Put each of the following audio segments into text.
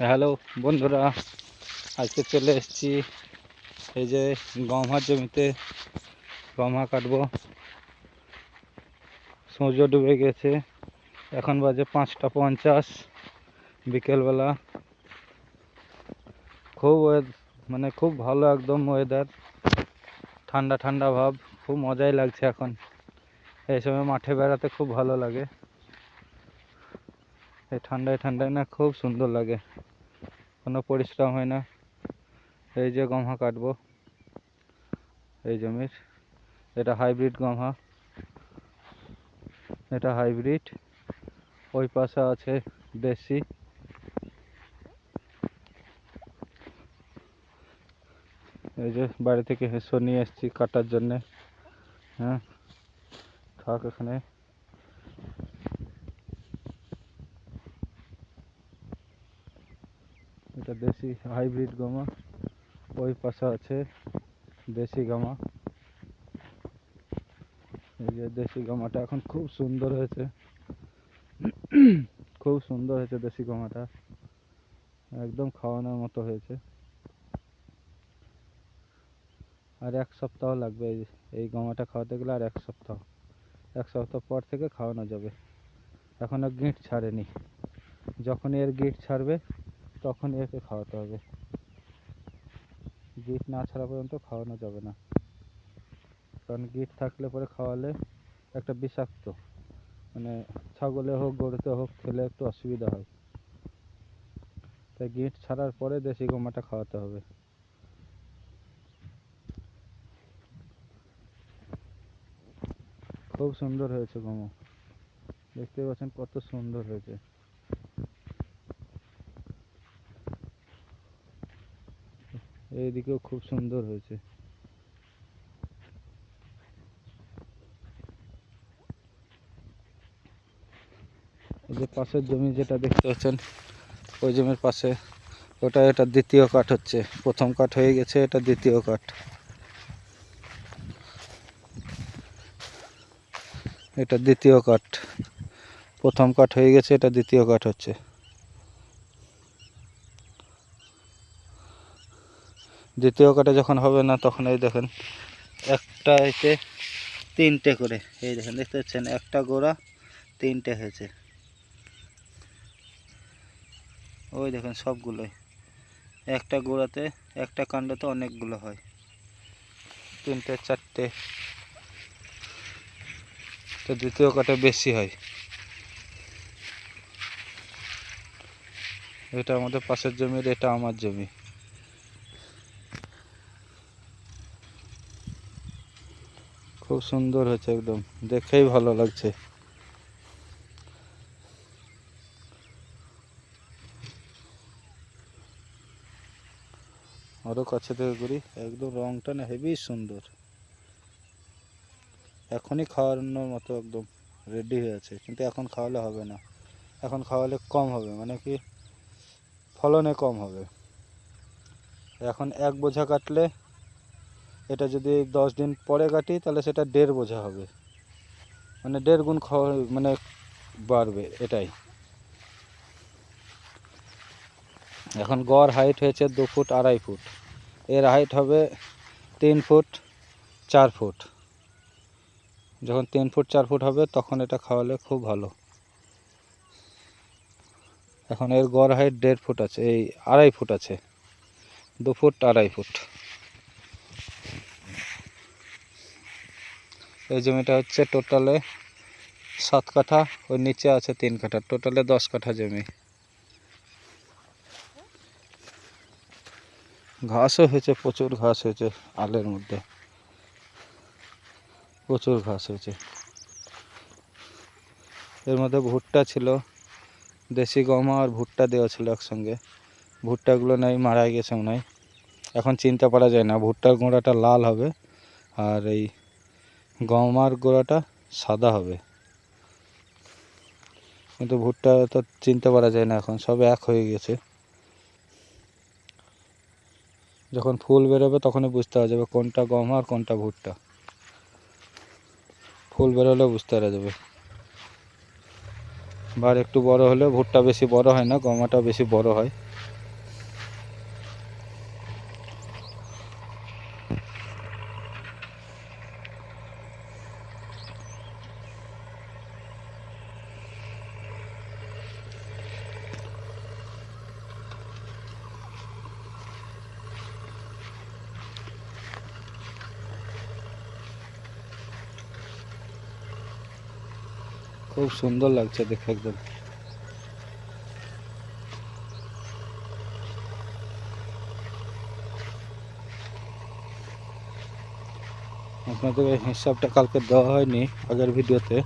Hello বন্ধুরা, আজকে চলে এসেছি এই যে গমহার জমিতে, গমহা কাটবো। সূর্য ডুবে গেছে, এখন বাজে পাঁচটা পঞ্চাশ, বিকেলবেলা। খুব মানে খুব ভালো একদম ওয়েদার, ঠান্ডা ঠান্ডা ভাব, খুব মজাই লাগছে এখন। এই সময় মাঠে বেড়াতে খুব ভালো লাগে। এই ঠান্ডায় ঠান্ডায় না খুব সুন্দর লাগে। কোনো পরিশ্রম হয় না। এই যে গমহা কাটবো। এই জমির। এটা হাইব্রিড গমহা। এটা হাইব্রিড। ওই পাশে আছে দেশি। এই যে বাড়ি থেকে হেসো নিয়ে এসেছি কাটার জন্যে। হ্যাঁ। থাক এখানে। এটা দেশি হাইব্রিড গমা। ওই পাশে আছে দেশি গামা। এই যে দেশি গামাটা এখন খুব সুন্দর হয়েছে। খুব সুন্দর হয়েছে দেশি গামাটা। একদম খাওয়ানোর মতো হয়েছে। আর এক সপ্তাহ লাগবে এই গামাটা খাওয়াতে গেলে আর এক সপ্তাহ। এক সপ্তাহ পর থেকে খাওয়ানো যাবে। এখনও গিঁট ছাড়েনি। যখনই এর গিঁট ছাড়বে তখন একে খাওয়াতে হবে। গিট না ছাড়া পর্যন্ত খাওয়ানো যাবে না। কারণ গিট থাকলে পরে খাওয়ালে একটা বিষাক্ত মানে ছাগলে হোক, গরুতে হোক, খেলে একটু অসুবিধা হয়। তাই গিট ছাড়ার পরে দেশি গমাটা খাওয়াতে হবে। খুব সুন্দর হয়েছে গম। দেখতে পাচ্ছেন কত সুন্দর হয়েছে। এইদিকেও খুব সুন্দর হয়েছে। যে পাশের জমি যেটা দেখতে পাচ্ছেন, ওই জমির পাশে ওটা এটা দ্বিতীয় কাঠ হচ্ছে। প্রথম কাঠ হয়ে গেছে, এটা দ্বিতীয় কাঠ। এটা দ্বিতীয় কাঠ। প্রথম কাঠ হয়ে গেছে, এটা দ্বিতীয় কাঠ হচ্ছে। দ্বিতীয় কাঠে যখন হবে না, তখন এই দেখেন একটা এতে তিনটে করে। এই দেখেন, দেখতে পাচ্ছেন, একটা গোড়া তিনটে হয়েছে। ওই দেখেন সবগুলোই। একটা গোড়াতে, একটা কাণ্ডতে অনেকগুলো হয়। তিনটে, চারটে। তো দ্বিতীয় কাঠে বেশি হয়। এটা আমাদের পাশের জমির, এটা আমার জমি। খুব সুন্দর হয়েছে একদম। দেখেই ভালো লাগছে। আরও কাছে থেকে করি একদম রংটা না হেভি সুন্দর। এখনই খাওয়ানোর মতো একদম রেডি হয়ে আছে, কিন্তু এখন খাওয়ালে হবে না। এখন খাওয়ালে কম হবে মানে কি? ফলনে কম হবে। এখন এক বোঝা কাটলে এটা যদি দশ দিন পরে কাটি, তাহলে সেটা দেড় বোঝা হবে। মানে দেড় গুণ মানে বাড়বে, এটাই। এখন গড় হাইট হয়েছে দু ফুট আড়াই ফুট। এর হাইট হবে তিন ফুট চার ফুট। যখন তিন ফুট চার ফুট হবে, তখন এটা খাওয়ালে খুব ভালো। এখন এর গড় হাইট দেড় ফুট আছে, এই আড়াই ফুট আছে। দু ফুট আড়াই ফুট। এই জমিটা হচ্ছে টোটালে সাত কাঠা, ওর নিচে আছে তিন কাঠা, টোটালে দশ কাঠা জমি। ঘাসও হয়েছে, প্রচুর ঘাস হয়েছে আলের মধ্যে। প্রচুর ঘাস হয়েছে। এর মধ্যে ভুট্টা ছিল, দেশি গম আর ভুট্টা দেওয়া ছিল একসঙ্গে। ভুট্টাগুলো নাই, মারা গেছে হয়। এখন চিনতে পারা যায় না, ভুট্টার গোড়াটা লাল হবে আর এই গম আর গোড়াটা সাদা হবে। কিন্তু ভুট্টা তো চিনতে পারা যায় না এখন, সব এক হয়ে গেছে। যখন ফুল বেরোবে তখনই বুঝতে পারা যাবে কোনটা গম আর কোনটা ভুট্টা। ফুল বেরোলে বুঝতে পারা যাবে। বা আর একটু বড় হলে ভুট্টা বেশি বড় হয় না গমাটা বেশি বড় হয়। খুব সুন্দর লাগছে দেখে একদম। আপনাদের হিসাবটা কালকে দেওয়া হয়নি, আগের ভিডিওতে।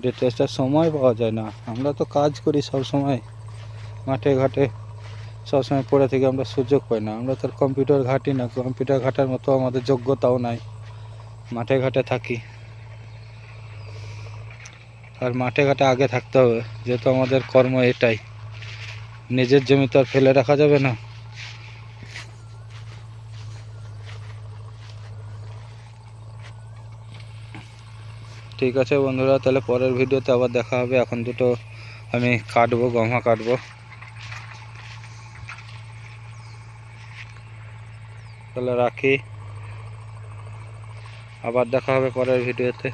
ডিটেলসটার সময় পাওয়া যায় না। আমরা তো কাজ করি সব সময় মাঠে ঘাটে। সবসময় পড়ে থেকে আমরা সুযোগ পাই না। আমরা তো কম্পিউটার ঘাঁটি না। কম্পিউটার ঘাটার মতো আমাদের যোগ্যতাও নাই। মাঠে ঘাটে থাকি। আর মাঠে ঘাটে আগে থাকতে হবে, যেহেতু আমাদের কর্ম এটাই। নিজের জমি তো আর ফেলে রাখা যাবে না। ঠিক আছে বন্ধুরা, তাহলে পরের ভিডিওতে আবার দেখা হবে। এখন দুটো আমি কাটবো গমা কাটবো। তাহলে রাখি। আবার দেখা হবে পরের ভিডিওতে।